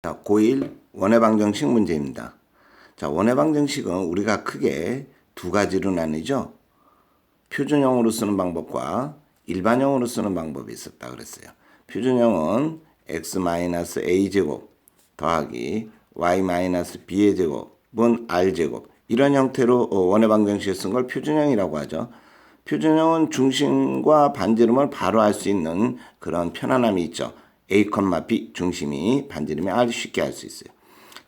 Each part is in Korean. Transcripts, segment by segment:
자, 고1 원의 방정식 문제입니다. 자, 원의 방정식은 우리가 크게 두 가지로 나뉘죠. 표준형으로 쓰는 방법과 일반형으로 쓰는 방법이 있었다 그랬어요. 표준형은 x-a 제곱 더하기 y-b의 제곱은 r 제곱 이런 형태로 어, 원의 방정식을 쓴걸 표준형이라고 하죠. 표준형은 중심과 반지름을 바로 알 수 있는 그런 편안함이 있죠. A, b 중심이 반지름이 아주 쉽게 알 수 있어요.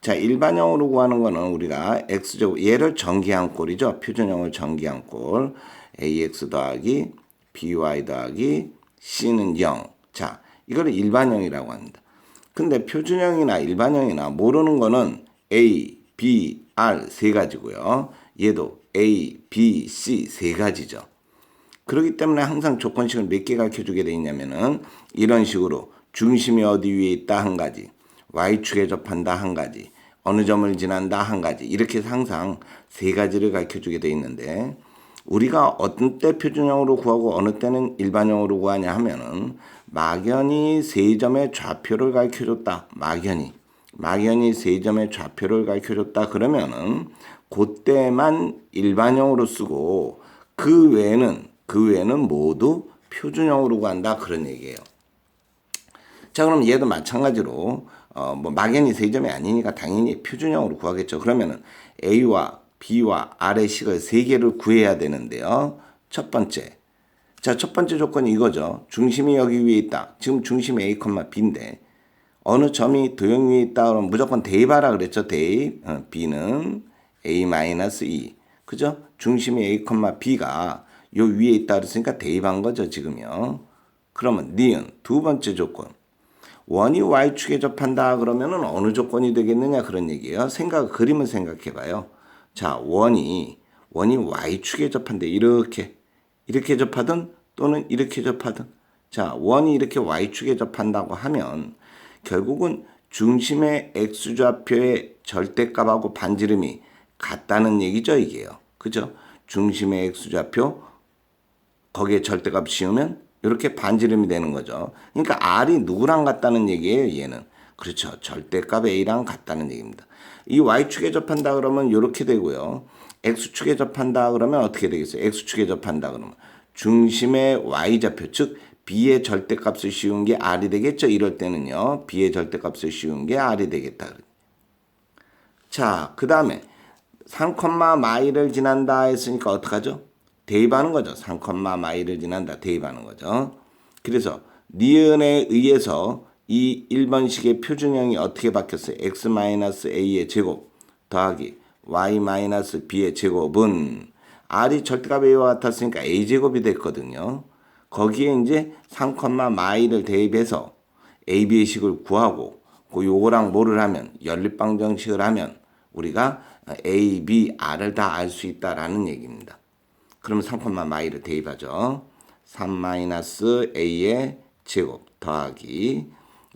자, 일반형으로 구하는 거는 우리가 x제곱 얘를 전기한 꼴이죠. 표준형을 전기한 꼴 ax 더하기 by 더하기 c는 0. 자, 이거를 일반형이라고 합니다. 근데 표준형이나 일반형이나 모르는 거는 a, b, r 세 가지고요. 얘도 a, b, c 세 가지죠. 그렇기 때문에 항상 조건식을 몇 개 가르쳐 주게 돼 있냐면은 이런 식으로 중심이 어디 위에 있다 한 가지, y축에 접한다 한 가지, 어느 점을 지난다 한 가지 이렇게 항상 세 가지를 가르쳐 주게 돼 있는데 우리가 어떤 때 표준형으로 구하고 어느 때는 일반형으로 구하냐 하면은 막연히 세 점의 좌표를 가르쳐 줬다. 막연히. 막연히 세 점의 좌표를 가르쳐 줬다 그러면은 그때만 일반형으로 쓰고 그 외에는 그 외에는 모두 표준형으로 구한다 그런 얘기예요. 자 그럼 얘도 마찬가지로 어, 뭐 막연히 세 점이 아니니까 당연히 표준형으로 구하겠죠. 그러면은 A와 B와 R의 식을 세 개를 구해야 되는데요. 첫 번째. 자, 첫 번째 조건이 이거죠. 중심이 여기 위에 있다. 지금 중심이 A, B인데 어느 점이 도형 위에 있다 그러면 무조건 대입하라 그랬죠. 대입. 어, B는 A-2. 그죠? 중심이 A, B가 요 위에 있다 그랬으니까 대입한 거죠, 지금요. 그러면 니은 두 번째 조건. 원이 y축에 접한다 그러면은 어느 조건이 되겠느냐 그런 얘기예요. 생각 그림을 생각해 봐요. 자, 원이 원이 y축에 접한대. 이렇게 이렇게 접하든 또는 이렇게 접하든. 자, 원이 이렇게 y축에 접한다고 하면 결국은 중심의 x좌표의 절대값하고 반지름이 같다는 얘기죠, 이게요. 그죠? 중심의 x좌표 거기에 절대값 씌우면 이렇게 반지름이 되는 거죠. 그러니까 R이 누구랑 같다는 얘기예요, 얘는. 그렇죠. 절대값 A랑 같다는 얘기입니다. 이 Y축에 접한다 그러면 이렇게 되고요. X축에 접한다 그러면 어떻게 되겠어요? X축에 접한다 그러면 중심의 Y좌표, 즉 B의 절대값을 씌운 게 R이 되겠죠. 이럴 때는요. B의 절대값을 씌운 게 R이 되겠다. 자, 그 다음에 3, 마이를 지난다 했으니까 어떡하죠? 대입하는 거죠. 3, 마이를 지난다 대입하는 거죠. 그래서 니은에 의해서 이 1번식의 표준형이 어떻게 바뀌었어요? x-a의 제곱 더하기 y-b의 제곱은 r이 절대값 a와 같았으니까 a 제곱이 됐거든요. 거기에 이제 3, 마이를 대입해서 a, b의 식을 구하고 그 요거랑 뭐를 하면 연립방정식을 하면 우리가 a, b, r을 다 알 수 있다라는 얘기입니다. 그러면 3콤마 마이를 대입하죠. 3 마이너스 a의 제곱 더하기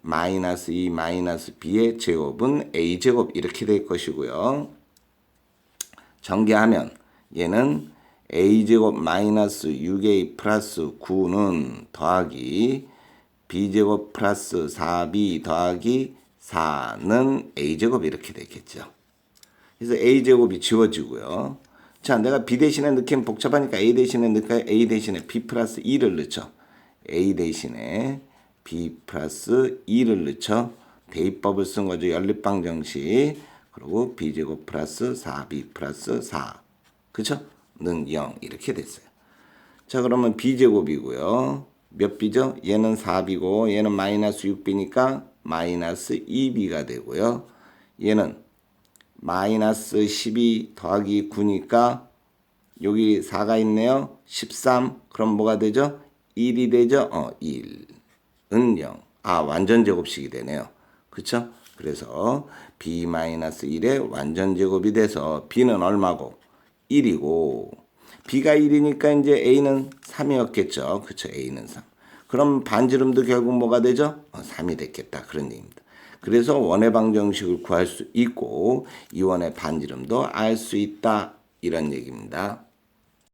마이너스 2 마이너스 b의 제곱은 a 제곱 이렇게 될 것이고요. 전개하면 얘는 a 제곱 마이너스 6a 플러스 9는 더하기 b 제곱 플러스 4b 더하기 4는 a 제곱 이렇게 되겠죠. 그래서 a 제곱이 지워지고요. 자, 내가 B 대신에 넣기엔 복잡하니까 A 대신에 넣을까요? A 대신에 B 플러스 2를 넣죠. A 대신에 B 플러스 2를 넣죠. 대입법을 쓴 거죠. 연립방 정식. 그리고 B제곱 플러스 4B 플러스 4. 그쵸? 는 0. 이렇게 됐어요. 자, 그러면 B제곱이고요. 몇 B죠? 얘는 4B고 얘는 마이너스 6B니까 마이너스 2B가 되고요. 얘는 마이너스 12 더하기 9니까 여기 4가 있네요. 13. 그럼 뭐가 되죠? 1이 되죠? 어, 1은 0. 아, 완전 제곱식이 되네요. 그쵸? 그래서 b-1의 완전 제곱이 돼서 b는 얼마고? 1이고 b가 1이니까 이제 a는 3이었겠죠. 그쵸? a는 3. 그럼 반지름도 결국 뭐가 되죠? 어, 3이 됐겠다. 그런 얘기입니다. 그래서 원의 방정식을 구할 수 있고 이 원의 반지름도 알 수 있다 이런 얘기입니다.